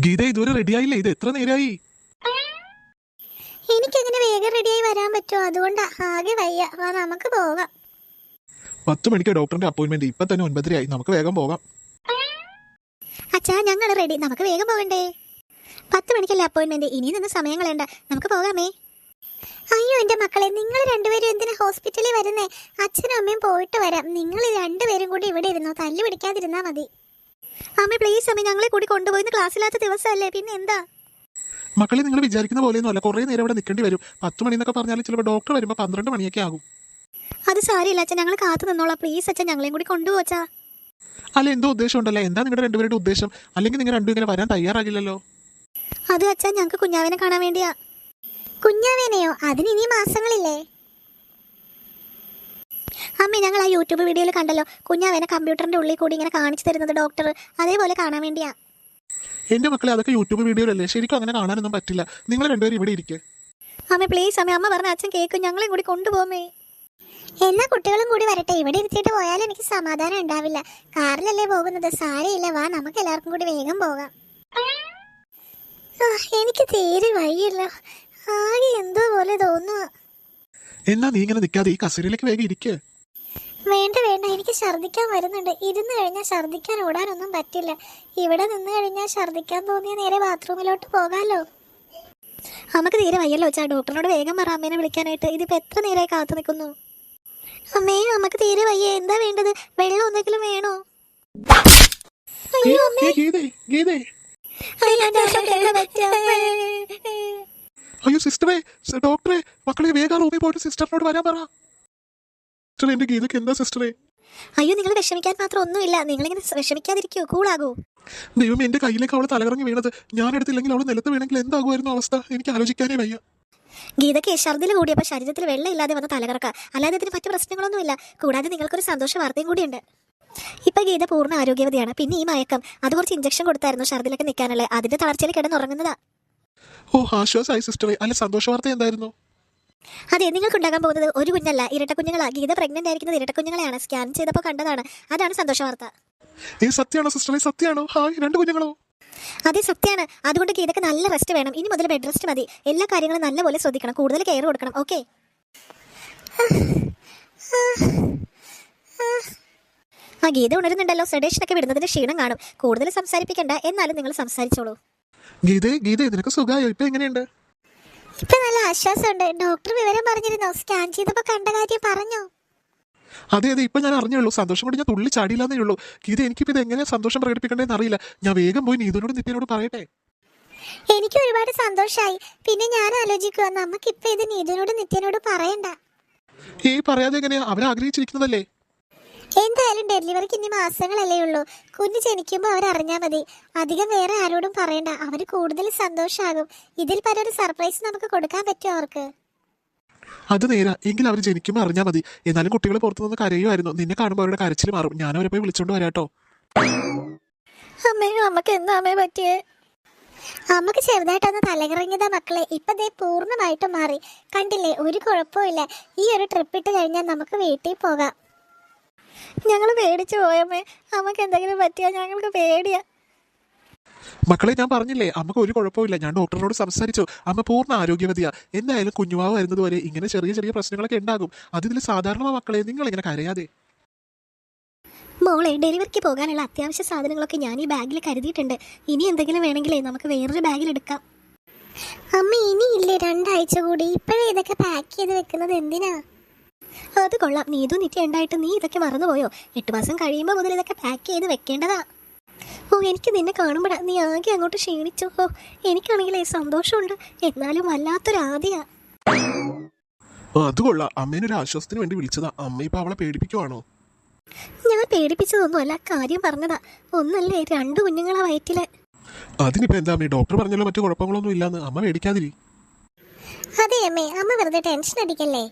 ഗീത ഇതുവരെ റെഡിയായില്ലേ ഇത് എത്ര നേരായി? എനിക്കങ്ങനെ വേഗം റെഡിയായി വരാൻ പറ്റുമോ? അതുകൊണ്ട് ആകെ വയ്യ. വാ നമുക്ക് പോകാം. പത്ത് മണിക്ക് ഡോക്ടറിന്റെ അപ്പോയിന്റ്മെന്റ് ഇപ്പൊ തന്നെ ഒൻപതരയായി. നമുക്ക് വേഗം പോകാം. അച്ഛാ ഞങ്ങൾ റെഡി നമുക്ക് വേഗം പോകണ്ടേ? പത്ത് മണിക്കല്ലേ അപ്പോയിന്റ്മെന്റ് ഇനി നിന്ന് സമയം കളയണ്ട. നമുക്ക് പോകാമേ. അയ്യോ എന്റെ മക്കളെ നിങ്ങൾ രണ്ടുപേരും എന്തിനാ ഹോസ്പിറ്റലിൽ വരുന്നേ? അച്ഛനും അമ്മയും പോയിട്ട് വരാം. നിങ്ങൾ രണ്ടുപേരും കൂടി ഇവിടെ ഇരുന്നോ? തല്ലു പിടിക്കാതിരുന്നാ മതി. അമ്മ പ്ലീസ് അമ്മ ഞങ്ങളെ കൂടി കൊണ്ടുപോയി. ക്ലാസ്സില്ലാത്ത ദിവസമല്ലേ. പിന്നെ എന്താ? മക്കളെ നിങ്ങൾ വിചാരിക്കുന്ന പോലെയൊന്നും അല്ല. കുറേ നേരം ഇവിടെ നിൽക്കേണ്ടി വരും. പത്ത് മണി എന്നൊക്കെ പറഞ്ഞാൽ ചിലപ്പോൾ ഡോക്ടർ വരുമ്പോൾ പന്ത്രണ്ട് മണിയൊക്കെ ആകും. അത് സാരിയില്ല അച്ഛൻ ഞങ്ങൾ കാത്തു നിന്നോളാം. പ്ലീസ് അച്ഛൻ ഞങ്ങളെയും കൂടി കൊണ്ടുപോച്ചാ അല്ല എന്തോ ഉദ്ദേശം ഉണ്ടല്ലോ എന്താ നിങ്ങളുടെ രണ്ടുപേരുടെ ഉദ്ദേശം? അല്ലെങ്കിൽ നിങ്ങൾ രണ്ടും ഇങ്ങനെ വരാൻ തയ്യാറാകില്ലല്ലോ? അത് അച്ഛൻ ഞങ്ങൾക്ക് കുഞ്ഞാവിനെ കാണാൻ വേണ്ടിയാ. കുഞ്ഞാവേനെയോ? അതിന് ഇനി മാസങ്ങളില്ലേ? അമ്മ ഞങ്ങൾ ആ യൂട്യൂബ് വീഡിയോയിൽ കണ്ടല്ലോ. കുഞ്ഞാവനെ കമ്പ്യൂട്ടറിന്റെ ഉള്ളിൽ കൂടി ഇങ്ങനെ കാണിച്ചു തരുന്നത് ഡോക്ടർ അതേപോലെ കാണാൻ വേണ്ടിയാ. എന്റെ മക്കളെ അതൊക്കെ യൂട്യൂബ് വീഡിയോ അല്ലേ? ശരിക്കും അങ്ങനെ കാണാനൊന്നും പറ്റില്ല. നിങ്ങൾ രണ്ടുപേരും ഇവിടെ ഇരിക്കേ. അമ്മേ പ്ലീസ് അമ്മ അമ്മ പറഞ്ഞ അച്ഛൻ കേൾക്കും ഞങ്ങളെയും കൂടി കൊണ്ടുപോകുമേ. എന്നാ കുട്ടികളും കൂടി വരട്ടെ. ഇവിടെ ഇരുത്തിയിട്ട് പോയാൽ എനിക്ക് സമാധാനം ഉണ്ടാവില്ല. കാറിലല്ലേ പോകുന്നത്? സാരയില്ല. വാ നമുക്ക് എല്ലാവർക്കും കൂടി വേഗം പോകാം. എനിക്ക് തീരെ വയ്യല്ലോ. ആകെ എന്തോ പോലെ തോന്നുക എന്നാ നീ ഇങ്ങനെ നിൽക്കാതെ ഈ കസേരയിലേക്ക് വേഗം ഇരിക്കുക വേണ്ട വേണ്ട. എനിക്ക് ഛർദ്ദിക്കാൻ വരുന്നുണ്ട്. ഇരുന്ന് കഴിഞ്ഞാൽ ഛർദ്ദിക്കാൻ ഓടാനൊന്നും പറ്റില്ല. ഇവിടെ നിന്ന് കഴിഞ്ഞാൽ ഛർദ്ദിക്കാൻ തോന്നിയ നേരെ ബാത്റൂമിലോട്ട് പോകാമല്ലോ നമുക്ക് തീരെ വയ്യല്ലോ ചാ. ഡോക്ടറിനോട് വേഗം പറ അമ്മേനെ വിളിക്കാനായിട്ട്. ഇതിപ്പോ എത്ര നേരമായി കാത്തു നിൽക്കുന്നു? അമ്മേ നമുക്ക് തീരെ വയ്യ. എന്താ വേണ്ടത്? വെള്ളം ഒന്നെങ്കിലും വേണോ? അയ്യോ സിസ്റ്ററെ ഡോക്ടറെ മക്കളെ വേഗം റൂമിൽ പോയിട്ട് സിസ്റ്ററിനോട് വരാൻ പറ. സിസ്റ്റർ എന്റെ ഗീതക്ക് എന്താ സിസ്റ്ററെ? അയ്യോ നിങ്ങൾ വിഷമിക്കാൻ മാത്രം ഒന്നുമില്ല. നിങ്ങളിങ്ങനെ വിഷമിക്കാതിരിക്കോ കൂളാകൂ. ദൈവം എന്റെ കയ്യിലേക്ക് അവളെ തലകറങ്ങി വീണത്. ഞാൻ എടുത്തില്ലെങ്കിൽ അവൾ നിലത്ത് വീണെങ്കിൽ എന്താകുമായിരുന്നു അവസ്ഥ? എനിക്ക് ആലോചിക്കാനേ വയ്യ. ഗീതയ്ക്ക് ഛർദിൽ കൂടിയപ്പോൾ ശരീരത്തിൽ വെള്ളം ഇല്ലാതെ വന്ന തലകറക്ക. അല്ലാതെ ഇതിന് മറ്റു പ്രശ്നങ്ങളൊന്നുമില്ല. കൂടാതെ നിങ്ങൾക്കൊരു സന്തോഷ വാർത്തയും കൂടിയുണ്ട്. ഇപ്പൊ ഗീത പൂർണ ആരോഗ്യവതിയാണ്. പിന്നെ ഈ മയക്കം. അത് കുറച്ച് ഇഞ്ചക്ഷൻ കൊടുത്തായിരുന്നു ഛർദിലൊക്കെ നിൽക്കാനുള്ള. അതിന്റെ തളർച്ചയിൽ കിടന്നുറങ്ങുന്നതാ. ഓ ആശ്വാസമായി സിസ്റ്ററെ. അല്ല സന്തോഷ വാർത്ത എന്തായിരുന്നു? അതെ നിങ്ങൾക്ക് ഉണ്ടാകാൻ പോകുന്നത് ഒരു കുഞ്ഞല്ല. ഇരട്ട കുഞ്ഞുങ്ങളാ. ഗീത പ്രഗ്നന്റ് ആയിരിക്കുന്നത് ഇരട്ട കുഞ്ഞുങ്ങളെയാണ്. സ്കാൻ ചെയ്തപ്പോൾ കണ്ടതാണ്. അതാണ് സന്തോഷ വാർത്ത. ഈ സത്യമാണോ സിസ്റ്ററെ സത്യമാണോ ഹായ് രണ്ട് കുഞ്ഞുങ്ങളോ? അതെ സത്യമാണ് അതുകൊണ്ട് ഗീതക്ക് നല്ല റെസ്റ്റ് വേണം. ഇനി മുതൽ ബെഡ് റെസ്റ്റ് മതി. എല്ലാ കാര്യങ്ങളും നല്ലപോലെ ശ്രദ്ധിക്കണം. കൂടുതൽ കെയർ കൊടുക്കണം. ഓക്കെ ആ ഗീത ഉണരുന്നുണ്ടല്ലോ. സെഡേഷൻ ഒക്കെ വിടുന്നതിന് ക്ഷീണം കാണും. കൂടുതൽ സംസാരിപ്പിക്കണ്ട. എന്നാലും നിങ്ങൾ സംസാരിച്ചോളൂ. ഗീതേ ഗീതേ നിനക്ക് സുഖമായോ? ഇപ്പൊ എങ്ങനെയുണ്ട്? ഇപ്പൊ നല്ല ആശ്വാസമുണ്ട്. ഡോക്ടർ വിവരം പറഞ്ഞിരുന്നോ. സ്കാൻ ചെയ്തപ്പോ കണ്ട കാര്യം പറഞ്ഞോ. അതെ അതെ ഇപ്പൊ ഞാൻ അറിഞ്ഞുള്ളൂ. സന്തോഷം കൊണ്ട് ഞാൻ തുള്ളി ചാടിയില്ലെന്നേ ഉള്ളൂ. ഗീത എനിക്കിപ്പോ ഇത് എങ്ങനെ സന്തോഷം പ്രകടിപ്പിക്കണ്ടെന്ന് അറിയില്ല. ഞാൻ വേഗം പോയി നീതുനോട് നിത്യനോട് പറയട്ടെ? എനിക്ക് ഒരുപാട് സന്തോഷായി. പിന്നെ ഞാൻ ആലോചിക്കുക നമുക്കിപ്പൊ ഇത് നീതുനോട് നിത്യനോട് പറയണ്ട. ഈ പറയാതെ എങ്ങനെയാ? അവരാഗ്രഹിച്ചിരിക്കുന്നതല്ലേ? എന്തായാലും ഡെലിവറിക്ക് ഇനി മാസങ്ങളല്ലേ ഉള്ളൂ. കുഞ്ഞ് ജനിക്കുമ്പോൾ അവർ അറിഞ്ഞാൽ മതി. അധികം വേറെ ആരോടും പറയണ്ട. അവർ കൂടുതൽ സന്തോഷമാകും ഇതിൽ പല ഒരു സർപ്രൈസ് നമുക്ക് കൊടുക്കാൻ പറ്റുമോ അവർക്ക്? അത് നേരാ. എങ്കിൽ അവർ ജനിക്കുമ്പോൾ അറിഞ്ഞാൽ മതി. എന്നാലും കുട്ടികൾ പുറത്തു നിന്ന് കരയുമായിരുന്നു. നിന്നെ കാണുമ്പോൾ അവരുടെ കരച്ചിൽ മാറും. ഞാൻ അവരെ പോയി വിളിച്ചോണ്ട് വരാട്ടോ. അമ്മയോ അമ്മയ്ക്ക് എന്താ അമ്മേ പറ്റിയേ? അമ്മയ്ക്ക് ചെറുതായിട്ടൊന്ന് തലകറങ്ങിയതാ മക്കളെ. ഇപ്പൊ ദേ പൂർണമായിട്ടും മാറി. കണ്ടില്ലേ ഒരു കുഴപ്പമില്ല ഈ ഒരു ട്രിപ്പ് ഇട്ട് കഴിഞ്ഞാൽ നമുക്ക് വീട്ടിൽ പോകാം. ഞങ്ങൾ പേടിച്ചു പോയമ്മേ. അമ്മയ്ക്ക് എന്തെങ്കിലും പറ്റിയാ ഞങ്ങൾക്ക് പേടിയാ. മക്കളെ ഞാൻ പറഞ്ഞില്ലേ അമ്മയ്ക്ക് ഒരു കുഴപ്പമില്ല ഞാൻ ഡോക്ടറിനോട് സംസാരിച്ചു. അമ്മ പൂർണ ആരോഗ്യവതിയാ. എന്തായാലും കുഞ്ഞുവാവ് വരുന്നത് വരെ ഇങ്ങനെ ചെറിയ ചെറിയ പ്രശ്നങ്ങളൊക്കെ ഉണ്ടാകും. അതിൽ സാധാരണ മക്കളെ നിങ്ങൾ ഇങ്ങനെ കരയാതെ. മോളെ ഡെലിവറിക്ക് പോകാനുള്ള അത്യാവശ്യ സാധനങ്ങളൊക്കെ ഞാൻ ഈ ബാഗിൽ കരുതിയിട്ടുണ്ട്. ഇനി എന്തെങ്കിലും വേണമെങ്കിലേ നമുക്ക് വേറൊരു ബാഗിൽ എടുക്കാം. അമ്മ ഇനിയില്ലേ രണ്ടാഴ്ച കൂടി. ഇപ്പോഴേ ഇതൊക്കെ പാക്ക് ചെയ്ത് വെക്കുന്നത് എന്തിനാ? അത് കൊള്ളാം. നീതു നിത്യ ഉണ്ടായിട്ട് നീ ഇതൊക്കെ മറന്നുപോയോ? എട്ട് മാസം കഴിയുമ്പോൾ മുതൽ ഇതൊക്കെ പാക്ക് ചെയ്ത് വെക്കേണ്ടതാ. ഓ എനിക്ക് നിന്നെ കാണുമ്പോഴാ നീ ആകെ അങ്ങോട്ട് ക്ഷീണിച്ചു. ഓ എനിക്കാണെങ്കിലേ സന്തോഷമുണ്ട്. എന്നാലും വല്ലാത്തൊരു ആദ്യാ അത് കൊള്ളാം. അമ്മേനൊരു ആശ്വാസത്തിന് വേണ്ടി വിളിച്ചതാ. അമ്മ ഇപ്പൊ അവളെ പേടിപ്പിക്കുവാണോ? ഞാൻ പേടിപ്പിച്ചതൊന്നുമല്ല കാര്യം പറഞ്ഞതാ. ഒന്നല്ലേ രണ്ട് കുഞ്ഞുങ്ങളെ വയറ്റിൽ. അതിനിപ്പോ എന്താ അമ്മേ? ഡോക്ടർ പറഞ്ഞല്ലോ മറ്റു കുഴപ്പങ്ങളൊന്നും ഇല്ലാന്ന്. അമ്മ പേടിക്കാതിരി. അതെ അമ്മേ അമ്മ വെറുതെ ടെൻഷൻ അടിക്കല്ലേ?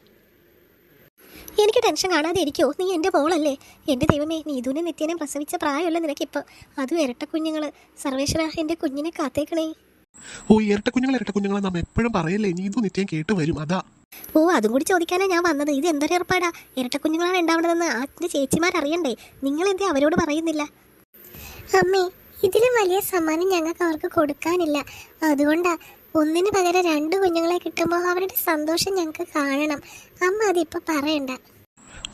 എനിക്ക് ടെൻഷൻ കാണാതെ ഇരിക്കോ നീ എന്റെ മോളല്ലേ. എന്റെ ദൈവമേ നീതുവിനെ നിത്യനെ പ്രസവിച്ച പ്രായമല്ല നിനക്കിപ്പോൾ അതും ഇരട്ട കുഞ്ഞുങ്ങൾ സർവേശ്വര എന്റെ കുഞ്ഞിനെ കാത്തേക്കണേ. ഓ ഇരട്ട കുഞ്ഞുങ്ങൾ ഇരട്ട കുഞ്ഞുങ്ങളെ നാം എപ്പോഴും പറയല്ലേ നീതു നിത്യം കേട്ട് വരും അതാ. ഓ അതും കൂടി ചോദിക്കാനാണ് ഞാൻ വന്നത്. ഇത് എന്തൊരു ഏർപ്പാടാ. ഇരട്ട കുഞ്ഞുങ്ങളാണ് ഉണ്ടാവണതെന്ന് ആറ്റിന്റെ ചേച്ചിമാർ അറിയണ്ടേ? നിങ്ങൾ എന്തേ അവരോട് പറയുന്നില്ല? അമ്മേ ഇതിലും വലിയ സമ്മാനം ഞങ്ങൾക്ക് അവർക്ക് കൊടുക്കാനില്ല. അതുകൊണ്ടാ ഒന്നിന് പകരം രണ്ട് കുഞ്ഞുങ്ങളെ കിട്ടുമ്പോൾ അവരുടെ സന്തോഷം ഞങ്ങൾക്ക് കാണണം. അമ്മ അതിപ്പോൾ പറയണ്ട.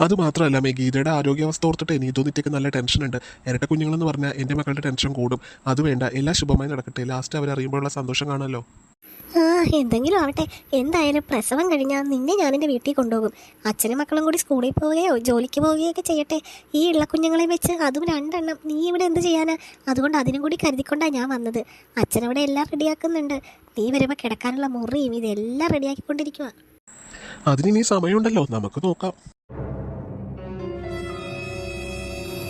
അത് മാത്രമല്ല മേ ഗീതയുടെ ആരോഗ്യാവസ്ഥ ഓർത്തിട്ട് തോന്നിട്ടേക്ക് നല്ല ടെൻഷൻ ഉണ്ട്. ഇരട്ട കുഞ്ഞുങ്ങളെന്ന് പറഞ്ഞാൽ എന്റെ മക്കളുടെ ടെൻഷൻ കൂടും. അത് വേണ്ട എല്ലാം ശുഭമായി നടക്കട്ടെ. ലാസ്റ്റ് അവരറിയുമ്പോഴുള്ള സന്തോഷം കാണാമല്ലോ. ആ എന്തെങ്കിലും ആവട്ടെ. എന്തായാലും പ്രസവം കഴിഞ്ഞാൽ നിന്നെ ഞാൻ എന്റെ വീട്ടിൽ കൊണ്ടുപോകും. അച്ഛനും മക്കളും കൂടി സ്കൂളിൽ പോവുകയോ ജോലിക്ക് പോവുകയോ ഒക്കെ ചെയ്യട്ടെ. ഈ ഇള്ള കുഞ്ഞുങ്ങളെ വെച്ച് അതും രണ്ടെണ്ണം. നീ ഇവിടെ എന്ത് ചെയ്യാനാ? അതുകൊണ്ട് അതിനും കൂടി കരുതിക്കൊണ്ടാണ് ഞാൻ വന്നത്. അച്ഛനവിടെ എല്ലാം റെഡിയാക്കുന്നുണ്ട്. നീ വരുമ്പോൾ കിടക്കാനുള്ള മുറിയും ഇതെല്ലാം റെഡിയാക്കിക്കൊണ്ടിരിക്കുക അതിന് നീ സമയമുണ്ടല്ലോ. നമുക്ക് നോക്കാം.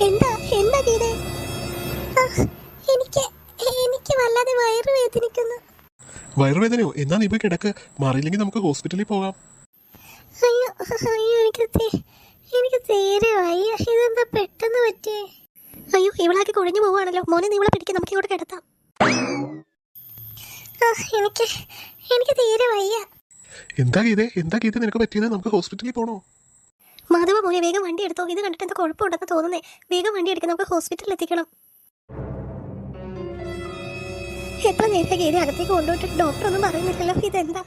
എന്താ? എന്താ എനിക്ക് എനിക്ക് വല്ലാതെ വയറ് വേദനിക്കുന്നു വയറുവേദനയോ? എന്നാ നീ പോയി കിടക്ക്. മാറിയില്ലെങ്കിൽ നമുക്ക് ഹോസ്പിറ്റലിൽ പോകാം. അയ്യോ അയ്യോ എനിക്ക് എനിക്ക് തീരെ വയ്യ. ഇതെന്താ പെട്ടെന്ന് പറ്റിയേ? അയ്യോ ഇവളാക്കി കുഴഞ്ഞു പോവുകയാണല്ലോ. മോനെ നീ ഇവളെ പിടിക്കും. നമുക്ക് ഇങ്ങോട്ട് കിടത്താം. എനിക്ക് എനിക്ക് തീരെ വയ്യ. എന്താ ഗീതേ? എന്താ ഗീത നിനക്ക് പറ്റിയത്? നമുക്ക് ഹോസ്പിറ്റലിൽ പോണോ? മാധവ മോനെ വേഗം വണ്ടി എടുത്തോ. ഇത് കണ്ടിട്ട് എന്താ കുഴപ്പമുണ്ടെന്ന് തോന്നുന്നേ. വേഗം വണ്ടി എടുക്കാം. നമുക്ക് ഹോസ്പിറ്റലിൽ എത്തിക്കണം. എത്ര നേരം ഗീത അകത്തേക്ക് കൊണ്ടുപോയിട്ട് ഡോക്ടർ ഒന്നും പറയുന്നില്ലല്ലോ? ഇതെന്താ?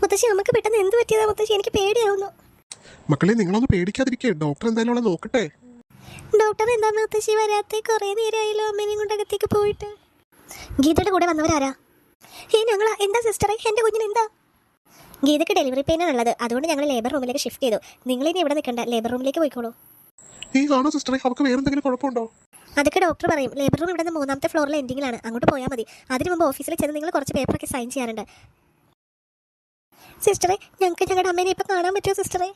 മുത്തശ്ശി നമുക്ക് പെട്ടെന്ന് എന്ത് പറ്റിയതാ മുത്തശ്ശി? എനിക്ക് പേടിയാവുന്നു. മക്കളെ നിങ്ങളൊന്ന് പേടിക്കാതിരിക്കേ. ഡോക്ടർ എന്തായാലും അവളെ നോക്കട്ടെ. ഡോക്ടർ എന്താ മുത്തശ്ശി വരാത്തെ? കുറേ നേരമായല്ലോ അമ്മേനെയും കൊണ്ട് അകത്തേക്ക് പോയിട്ട്. ഗീതയുടെ കൂടെ വന്നവരാരാ? ഏ ഞങ്ങളാ. എന്താ സിസ്റ്ററെ എന്റെ കുഞ്ഞിന് എന്താ? ഗീതയ്ക്ക് ഡെലിവറി പെയിനാണ് ഉള്ളത്. അതുകൊണ്ട് ഞങ്ങൾ ലേബർ റൂമിലേക്ക് ഷിഫ്റ്റ് ചെയ്തു. നിങ്ങൾ ഇനി ഇവിടെ നിൽക്കണ്ട. ലേബർ റൂമിലേക്ക് പോയിക്കോളൂ. ഈ കാണോ സിസ്റ്ററെ അവർക്ക് വേറെ എന്തെങ്കിലും കുഴപ്പമുണ്ടോ? അതൊക്കെ ഡോക്ടർ പറയും. ലേബർ റൂം ഇവിടെ നിന്ന് മൂന്നാമത്തെ ഫ്ലോറിൽ എൻഡിങ്ങിലാണ് അങ്ങോട്ട് പോയാൽ മതി. അതിന് മുമ്പ് ഓഫീസിൽ ചെന്ന് നിങ്ങൾ കുറച്ച് പേപ്പറൊക്കെ സൈൻ ചെയ്യാറുണ്ട്. സിസ്റ്ററെ ഞങ്ങൾക്ക് ഞങ്ങളുടെ അമ്മേനെ ഇപ്പം കാണാൻ പറ്റുമോ സിസ്റ്ററെ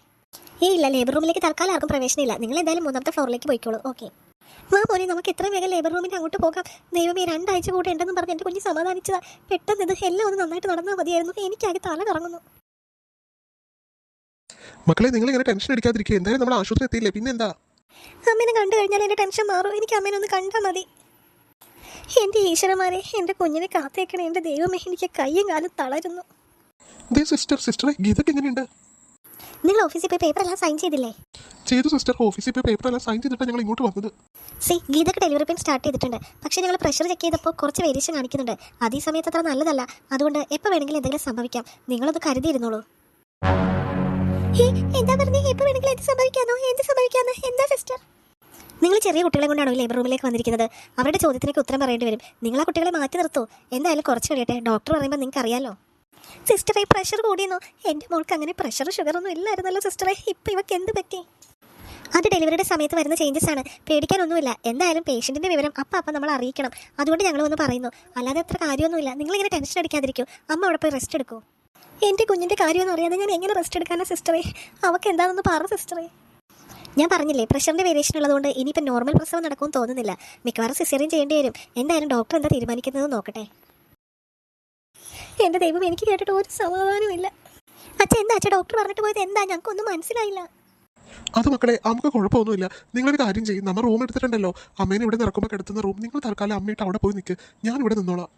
ഏ ഇല്ല ലേബർ റൂമിലേക്ക് തൽക്കാലം ആർക്കും പ്രവേശനമില്ല നിങ്ങൾ എന്തായാലും മൂന്നാമത്തെ ഫ്ലോറിലേക്ക് പോയിക്കോളൂ. ഓക്കെ മാ മോനെ നമുക്ക് എത്ര വേഗം ലേബർ റൂമിന് അങ്ങോട്ട് പോകാം. ദൈവമേ രണ്ടാഴ്ച കൂടെ ഉണ്ടെന്ന് പറഞ്ഞ് എന്റെ കുഞ്ഞ് സമാധാനിച്ചതാ. പെട്ടെന്ന് ഇത് എല്ലാം ഒന്ന് നന്നായിട്ട് നടന്നാൽ മതിയായിരുന്നു. എനിക്കാകെ തല കറങ്ങുന്നു. മക്കളെ നിങ്ങൾ ഇങ്ങനെ ടെൻഷൻ അടിക്കാതിരിക്കുക. എന്തായാലും നമ്മൾ ആശുപത്രി എത്തിയില്ലേ? പിന്നെന്താ? അമ്മേനെ കണ്ടു കഴിഞ്ഞാൽ എന്റെ ടെൻഷൻ മാറും. എനിക്ക് അമ്മേനെ ഒന്ന് കണ്ടാൽ മതി. എന്റെ ഈശ്വരന്മാരെ എന്റെ കുഞ്ഞിനെ കാത്തേക്കണേ. എന്റെ ദൈവമേ എനിക്ക് കയ്യും കാലും തളരുന്നു. സിസ്റ്റർ സിസ്റ്ററെ ഗീതക്ക് എങ്ങനെയുണ്ട്? നിങ്ങൾ ഓഫീസിൽ പോയി പേപ്പർ എല്ലാം സൈൻ ചെയ്തില്ലേ? ചെയ്തു സിസ്റ്റർ. ഓഫീസിൽ പോയി പേപ്പർ എല്ലാം സൈൻ ചെയ്തിട്ട് ഞങ്ങൾ ഇങ്ങോട്ട് വന്നത്. സി ഗീതക്ക് ഡെലിവറി പെയിൻ സ്റ്റാർട്ട് ചെയ്തിട്ടുണ്ട്. പക്ഷേ ഞങ്ങൾ പ്രഷർ ചെക്ക് ചെയ്തപ്പോൾ കുറച്ച് വേരിയേഷൻ കാണിക്കുന്നുണ്ട്. അതേ ഈ സമയത്ത് അത്ര നല്ലതല്ല. അതുകൊണ്ട് എപ്പോൾ വേണമെങ്കിലും എന്തെങ്കിലും സംഭവിക്കാം. നിങ്ങളത് കരുതിയിരുന്നോളൂ. എന്താ പറഞ്ഞേ? എപ്പോൾ വേണമെങ്കിലും എന്ത് സംഭവിക്കാന്നോ? എന്ത് സംഭവിക്കാന്ന്? എന്താ സിസ്റ്റർ? നിങ്ങൾ ചെറിയ കുട്ടികളെ കൊണ്ടാണോ ലേബർ റൂമിലേക്ക് വന്നിരിക്കുന്നത്? അവരുടെ ചോദ്യത്തിനൊക്കെ ഉത്തരം പറയേണ്ടി വരും. നിങ്ങൾ ആ കുട്ടികളെ മാറ്റി നിർത്തോ. എന്തായാലും കുറച്ച് കഴിയട്ടെ. ഡോക്ടർ പറയുമ്പോൾ നിങ്ങൾക്ക് അറിയാലോ. സിസ്റ്ററെ പ്രഷർ കൂടിയെന്നോ? എന്റെ മോൾക്ക് അങ്ങനെ പ്രഷർ ഷുഗർ ഒന്നും ഇല്ലായിരുന്നല്ലോ സിസ്റ്ററെ. ഇപ്പം ഇവക്ക് എന്ത് പറ്റി? അത് ഡെലിവറിയുടെ സമയത്ത് വരുന്ന ചേഞ്ചസ് ആണ്. പേടിക്കാനൊന്നുമില്ല. എന്തായാലും പേഷ്യന്റിന്റെ വിവരം അപ്പം അപ്പം നമ്മൾ അറിയിക്കണം. അതുകൊണ്ട് ഞങ്ങൾ ഒന്ന് പറയുന്നു. അല്ലാതെ അത്ര കാര്യമൊന്നുമില്ല. നിങ്ങളിങ്ങനെ ടെൻഷൻ അടിക്കാതിരിക്കൂ. അമ്മ അവിടെ പോയി റെസ്റ്റ് എടുക്കൂ. എന്റെ കുഞ്ഞിന്റെ കാര്യമെന്ന് അറിയാതെ ഞാൻ എങ്ങനെ റെസ്റ്റ് എടുക്കാനാ സിസ്റ്ററേ അവൾക്ക് എന്താണെന്ന് പറ സിസ്റ്ററേ ഞാൻ പറഞ്ഞില്ലേ പ്രഷറിന്റെ വേരിയേഷൻ ഉള്ളതുകൊണ്ട് ഇനിയിപ്പോൾ നോർമൽ പ്രസവം നടക്കുമെന്ന് തോന്നുന്നില്ല. മിക്കവാറും സിസേറിയൻ ചെയ്യേണ്ടി വരും. എന്തായാലും ഡോക്ടർ എന്താ തീരുമാനിക്കുന്നത് നോക്കട്ടെ. എന്റെ ദൈവം എനിക്ക് കേട്ടിട്ട് ഒരു സമാധാനമില്ല അച്ഛൻ എന്താ അച്ഛൻ ഡോക്ടർ പറഞ്ഞിട്ട് പോയത് എന്താ? ഞങ്ങൾക്കൊന്നും മനസ്സിലായില്ല. അത് മക്കളെ നമുക്ക് കുഴപ്പമൊന്നുമില്ല. നിങ്ങളൊരു കാര്യം ചെയ്യും. നമ്മൾ റൂം എടുത്തിട്ടുണ്ടല്ലോ. അമ്മേനെ ഇവിടെ നിറക്കുമ്പോൾ കിടത്തുന്ന റൂം നിങ്ങൾ തൽക്കാലം അമ്മയിട്ട് അവിടെ പോയി നിൽക്ക് ഞാൻ ഇവിടെ നിന്നോളാം.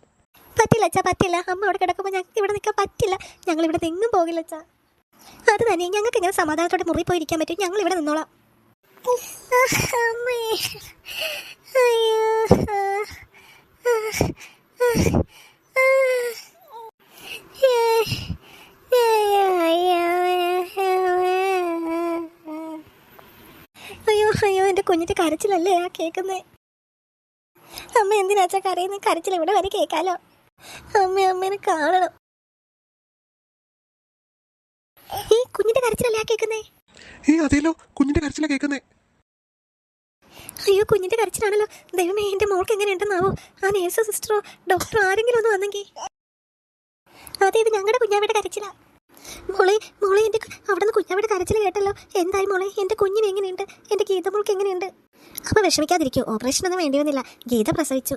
പറ്റില്ല അച്ഛാ പറ്റില്ല. അമ്മ അവിടെ കിടക്കുമ്പോൾ ഞങ്ങൾക്ക് ഇവിടെ നിൽക്കാൻ പറ്റില്ല. ഞങ്ങൾ ഇവിടെ എങ്ങും പോകില്ല അച്ഛാ. അത് തന്നെ ഞങ്ങൾക്ക് ഇങ്ങനെ സമാധാനത്തോടെ മുറി പോയിരിക്കാൻ പറ്റും. ഞങ്ങൾ ഇവിടെ നിന്നോളാം അയ്യോ അയ്യോ എന്റെ കുഞ്ഞിന്റെ കരച്ചിലല്ലേ ആ കേൾക്കുന്നേ അമ്മ എന്തിനാച്ചാ കരയുന്നത് കരച്ചിൽ ഇവിടെ വരെ കേൾക്കാലോ. അമ്മ അമ്മേനെ കാണണം. ഈ കുഞ്ഞിന്റെ കരച്ചിലല്ലേ ആ കേൾക്കുന്നേ? ഏ അതേലോ കുഞ്ഞിന്റെ കരച്ചില കേൾക്കുന്നേ. അയ്യോ കുഞ്ഞിന്റെ കരച്ചിലാണല്ലോ. ദൈവമേ എന്റെ മോൾക്ക് എങ്ങനെയുണ്ടെന്നാവോ. ആ നേഴ്സോ സിസ്റ്ററോ ഡോക്ടറോ ആരെങ്കിലും ഒന്ന് വന്നെങ്കിൽ അതെ ഇത് ഞങ്ങളുടെ കുഞ്ഞാവിടെ കരച്ചില. മോളെ മോളെ എന്റെ അവിടെ നിന്ന് കുഞ്ഞാവിടെ കരച്ചിൽ കേട്ടല്ലോ. എന്തായി മോളെ എന്റെ കുഞ്ഞിന് എങ്ങനെയുണ്ട്? എന്റെ ഗീത മോൾക്ക് എങ്ങനെയുണ്ട്? അപ്പോൾ വിഷമിക്കാതിരിക്കൂ ഓപ്പറേഷൻ ഒന്നും വേണ്ടി വന്നില്ല ഗീത പ്രസവിച്ചു.